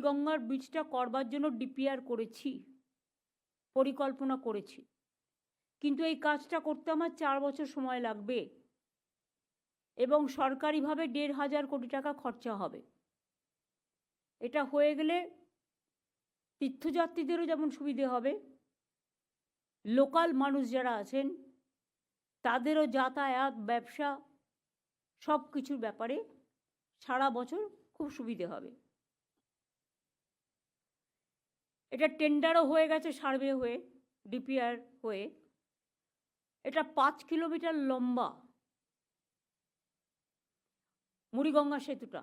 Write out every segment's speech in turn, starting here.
গঙ্গার ব্রিজটা করবার জন্য ডিপিআর করেছি, পরিকল্পনা করেছি। কিন্তু এই কাজটা করতে আমার চার বছর সময় লাগবে এবং সরকারিভাবে দেড় হাজার কোটি টাকা খরচা হবে। এটা হয়ে গেলে তীর্থযাত্রীদেরও যেমন সুবিধে হবে, লোকাল মানুষ যারা আছেন, তাদেরও যাতায়াত, ব্যবসা সব কিছুর ব্যাপারে সারা বছর খুব সুবিধে হবে। এটা টেন্ডারও হয়ে গেছে সার্ভে হয়ে ডিপিআর হয়ে। এটা পাঁচ কিলোমিটার লম্বা। মুড়িগঙ্গা সেতুটা।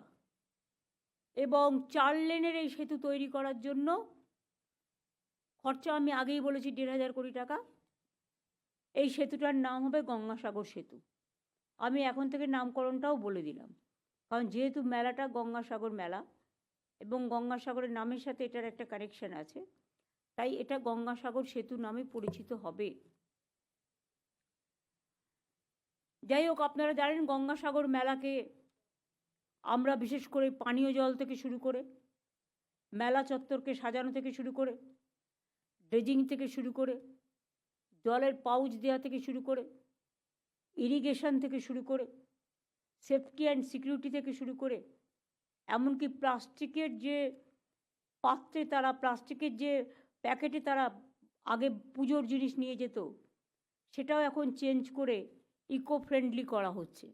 এবং চার লেনের এই সেতু তৈরি করার জন্য খরচা আমি আগেই বলেছি দেড় হাজার কোটি টাকা। এই সেতুটার নাম হবে গঙ্গাসাগর সেতু। আমি এখন থেকে নামকরণটাও বলে দিলাম। কারণ যেহেতু মেলাটা গঙ্গাসাগর মেলা এবং গঙ্গাসাগরের নামের সাথে এটার একটা কানেকশন আছে। তাই এটা গঙ্গাসাগর সেতু নামে পরিচিত হবে। যাই হোক, আপনারা জানেন গঙ্গাসাগর মেলাকে আমরা বিশেষ করে পানীয় জল থেকে শুরু করে, মেলা চত্বরকে সাজানো থেকে শুরু করে ড্রেজিং থেকে শুরু করে, জলের পাউচ দেওয়া থেকে শুরু করে ইরিগেশন থেকে শুরু করে সেফটি অ্যান্ড সিকিউরিটি থেকে শুরু করে এমনকি প্লাস্টিকের যে পাত্রে তারা, প্লাস্টিকের যে প্যাকেটে তারা আগে পুজোর জিনিস নিয়ে যেত, সেটাও এখন চেঞ্জ করে ইকো ফ্রেন্ডলি করা হচ্ছে।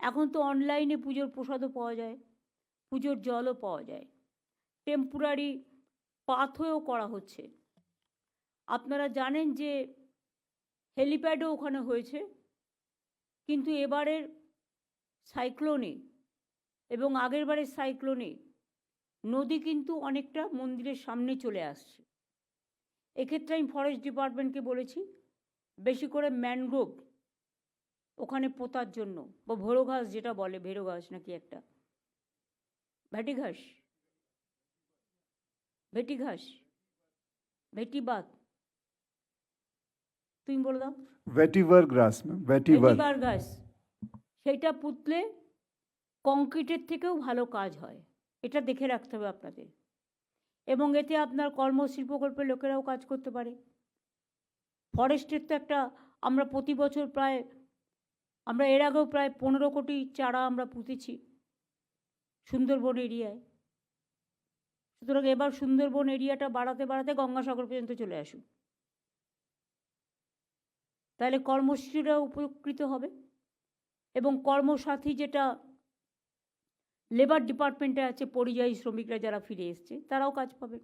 এখন তো অনলাইনে পুজোর প্রসাদও পাওয়া যায়, পুজোর জলও পাওয়া যায়। টেম্পোরারি পাথওয়েও করা হচ্ছে। আপনারা জানেন যে হেলিপ্যাডও ওখানে হয়েছে, কিন্তু এবারের সাইক্লোনে এবং আগেরবারের সাইক্লোনে নদী কিন্তু অনেকটা মন্দিরের সামনে চলে আসছে। এক্ষেত্রে আমি ফরেস্ট ডিপার্টমেন্টকে বলেছি বেশি করে ম্যানগ্রোভ ওখানে পোতার জন্য বা ভেড়ো ঘাস যেটা বলে ভেড়ো ঘাস নাকি একটা? ভেটি ঘাস? ভেটি ঘাস? ভেটি বাত তুমি বলে দাও। ভেটিভার ঘাস ভেটিভার ঘাস সেইটা পুতলে কংক্রিটের থেকেও ভালো কাজ হয়। এটা দেখে রাখতে হবে আপনাদের। এবং এতে আপনার কর্মশিল্প প্রকল্পের লোকেরাও কাজ করতে পারে। ফরেস্টের তো একটা, আমরা প্রতি বছর প্রায়, আমরা এর আগেও প্রায় পনেরো কোটি চারা আমরা পুঁতেছি সুন্দরবন এরিয়ায়। সুতরাং এবার সুন্দরবন এরিয়াটা বাড়াতে বাড়াতে গঙ্গাসাগর পর্যন্ত চলে আসুন। তাহলে কর্মসূচিরা উপকৃত হবে। এবং কর্মসাথী যেটা লেবার ডিপার্টমেন্টে আছে, পরিযায়ী শ্রমিকরা যারা ফিরে এসছে, তারাও কাজ পাবে।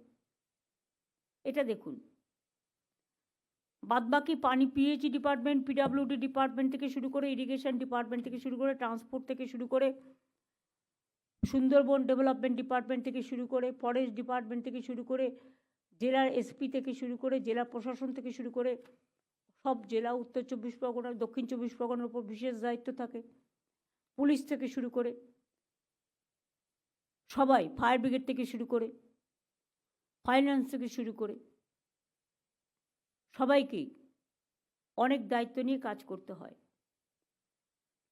এটা দেখুন। বাদবাকি পানি পিএইচি ডিপার্টমেন্ট পিডাব্লিউডি ডিপার্টমেন্ট থেকে শুরু করে ইরিগেশন ডিপার্টমেন্ট থেকে শুরু করে ট্রান্সপোর্ট থেকে শুরু করে সুন্দরবন ডেভেলপমেন্ট ডিপার্টমেন্ট থেকে শুরু করে ফরেস্ট ডিপার্টমেন্ট থেকে শুরু করে জেলার এসপি থেকে শুরু করে জেলা প্রশাসন থেকে শুরু করে সব জেলা, উত্তর চব্বিশ পরগনা, দক্ষিণ চব্বিশ পরগনার উপর বিশেষ দায়িত্ব থাকে। পুলিশ থেকে শুরু করে সবাই ফায়ার ব্রিগেড থেকে শুরু করে, ফাইন্যান্স থেকে শুরু করে, সবাইকেই অনেক দায়িত্ব নিয়ে কাজ করতে হয়।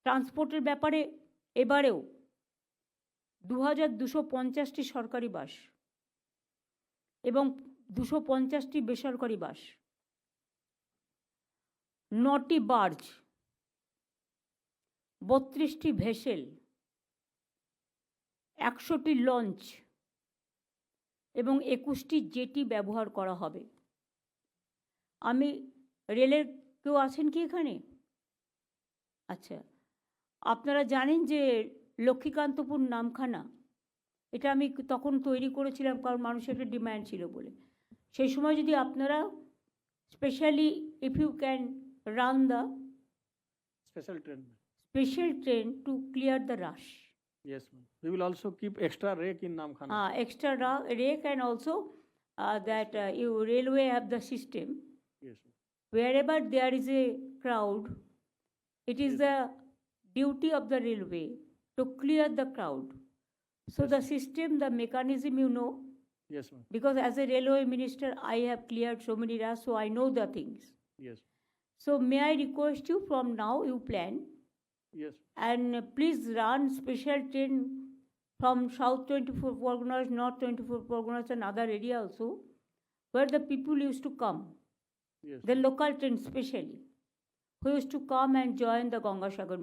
ট্রান্সপোর্টের ব্যাপারে এবারেও দু হাজার দুশো পঞ্চাশটি সরকারি বাস এবং দুশো পঞ্চাশটি বেসরকারি বাস, নটি বার্জ, বত্রিশটি ভেসেল একশোটি লঞ্চ এবং একুশটি জেটি ব্যবহার করা হবে আমি রেলের কেউ আছেন কি এখানে আচ্ছা আপনারা জানেন যে লক্ষ্মীকান্তপুর নামখানা এটা আমি তখন তৈরি করেছিলাম কারণ মানুষের একটা ডিম্যান্ড ছিল বলে সেই সময় যদি আপনারা specially if you can run the train. ma'am. Special train to clear the rush Yes, ma'am. We will also keep extra rake in Namkhana. uh, extra ra- rake and also uh, that uh, you railway have the system Yes, ma'am. wherever there is a crowd it is the duty of the railway to clear the crowd so the system the mechanism you know Yes, ma'am. because as a railway minister i have cleared so many rush so i know the things Yes. so may i request you from now you plan Yes. and uh, please run special train from South 24 Parganas, North 24 Parganas, and other area also, where the people used to come, Yes. the local train specially, who used to come and join the Gangasagar